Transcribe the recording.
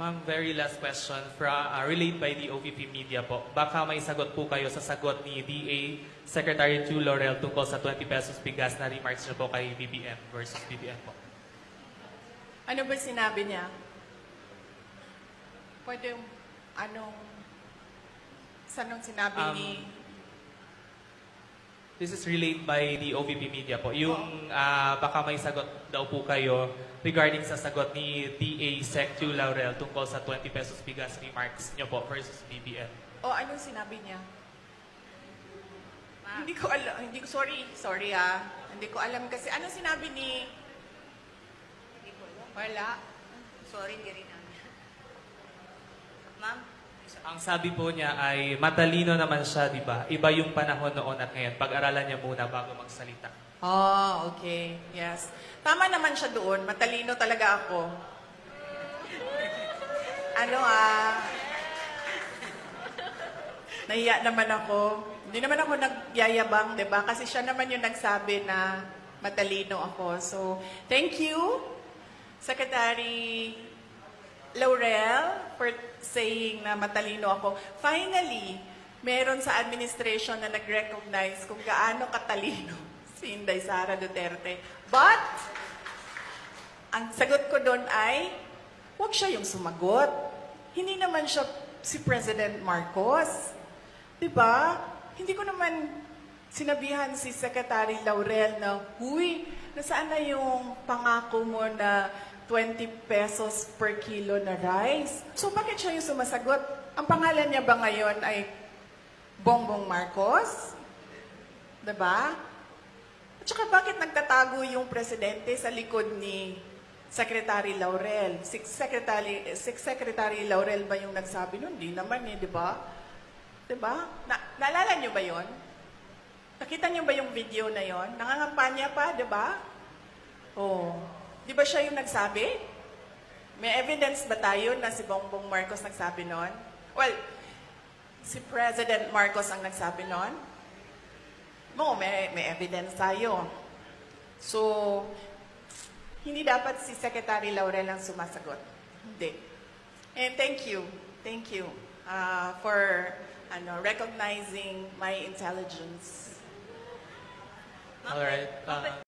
Ma'am, very last question from uh, relayed by the OVP Media po. Baka may sagot po kayo sa sagot ni DA Secretary Chu Laurel tungkol sa 20 pesos bigas na remarks niyo po kay BBM versus BBM po. Ano ba sinabi niya? Pwede yung anong sa nung sinabi Um, ni This is relayed by the OVP Media po. Yung ah, baka may sagot daw po kayo regarding sa sagot ni DA Sec Chu Laurel tungkol sa 20 pesos bigas remarks niyo po versus BBM. o anong sinabi niya? Hindi ko alam, hindi ko, sorry, sorry ah. Hindi ko alam kasi, anong sinabi ni, Hindi ko alam. wala, Sorry, hindi rin namin. Ma'am? Ang sabi po niya ay matalino naman siya, di ba? Iba yung panahon noon at ngayon. Pag-aralan niya muna bago magsalita. Oh, okay. Yes. Tama naman siya doon. Matalino talaga ako. ano ah. Nahiya naman ako. Hindi naman ako nagyayabang, di ba? Kasi siya naman yung nagsabi na matalino ako. So, thank you, Secretary For saying na matalino ako. Finally, meron sa administration na nag-recognize kung gaano katalino si Inday Sara Duterte. But, ang sagot ko doon ay, huwag siya yung sumagot. Hindi naman siya si President Marcos. ba? Hindi ko naman sinabihan si Secretary Laurel na, huy, nasaan na yung pangako mo na 20 pesos per kilo na rice? So bakit siya yung sumasagot? Ang pangalan niya ba ngayon ay Bongbong Marcos? 'Di ba? At saka bakit nagtatago yung presidente sa likod ni Secretary Laurel? Si Secretary, si Secretary Laurel ba yung nagsabi nun? Hindi naman eh, di ba? Di ba? Na, naalala nyo ba yon? Nakita nyo ba yung video na yon? Nangangampanya pa, di ba? Oh. Di ba siya yung nagsabi? May evidence ba tayo na si Bongbong Marcos nagsabi nun? Well, si President Marcos ang nagsabi nun? mo, may, may evidence tayo. So, hindi dapat si Secretary Laurel ang sumasagot. Hindi. And thank you. Thank you uh, for ano, recognizing my intelligence. Alright. ma'am, Uh,